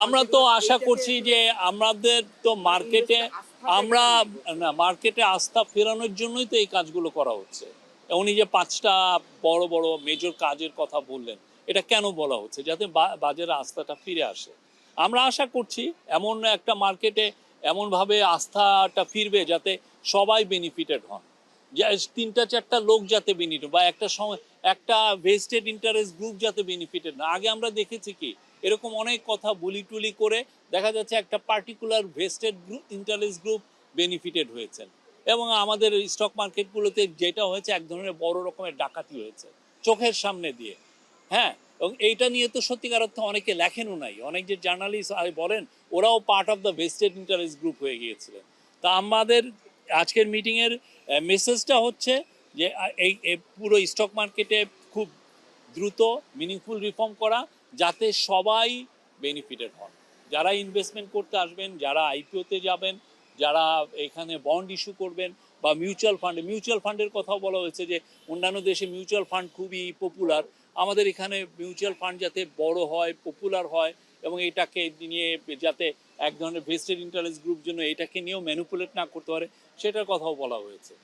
আমরা তো আশা করছি যে আমাদের তো মার্কেটে আমরা, না মার্কেটে আস্থা ফেরানোর জন্যই তো এই কাজগুলো করা হচ্ছে। উনি যে পাঁচটা বড় বড় মেজর কাজের কথা বললেন, এটা কেন বলা হচ্ছে? যাতে বাজারে আস্থাটা ফিরে আসে। আমরা আশা করছি এমন একটা মার্কেটে এমনভাবে আস্থাটা ফিরবে যাতে সবাই বেনিফিটেড হন। তিনটা, চারটা লোক যাতে বেনিফিট বা একটা সময় একটা ভেস্টেড ইন্টারেস্ট গ্রুপ যাতে বেনিফিটেড না। আগে আমরা দেখেছি কি এরকম অনেক কথা বলি টুলি করে দেখা যাচ্ছে একটা particular vested group interest group benefited হয়েছেন। এবং আমাদের স্টক মার্কেটগুলোতে যেটা হয়েছে, এক ধরনের বড় রকমের ডাকাতি হয়েছে চোখের সামনে দিয়ে। হ্যাঁ এবং এইটা নিয়ে তো সত্যিকার অর্থে অনেকে লেখেনও নাই। অনেক যে জার্নালিস্ট বলেন, ওরাও part of the vested interest group হয়ে গিয়েছিলেন। তা আমাদের আজকের মিটিংয়ের মেসেজটা হচ্ছে যে এই এই পুরো স্টক মার্কেটে খুব দ্রুত মিনিংফুল রিফর্ম করা যাতে সবাই বেনিফিটেড হন। যারা ইনভেস্টমেন্ট করতে আসবেন, যারা আইপিওতে যাবেন, যারা এখানে বন্ড ইস্যু করবেন বা মিউচুয়াল ফান্ডে মিউচুয়াল ফান্ডের কথাও বলা হয়েছে যে অন্যান্য দেশে মিউচুয়াল ফান্ড খুবই পপুলার আমাদের এখানে মিউচুয়াল ফান্ড যাতে বড় হয় পপুলার হয় এবং এটাকে নিয়ে যাতে এক ধরনের ভেস্টেড ইন্টারেস্ট গ্রুপ জন্য এটাকে নিয়েও ম্যানুপুলেট না করতে পারে, সেটার কথাও বলা হয়েছে।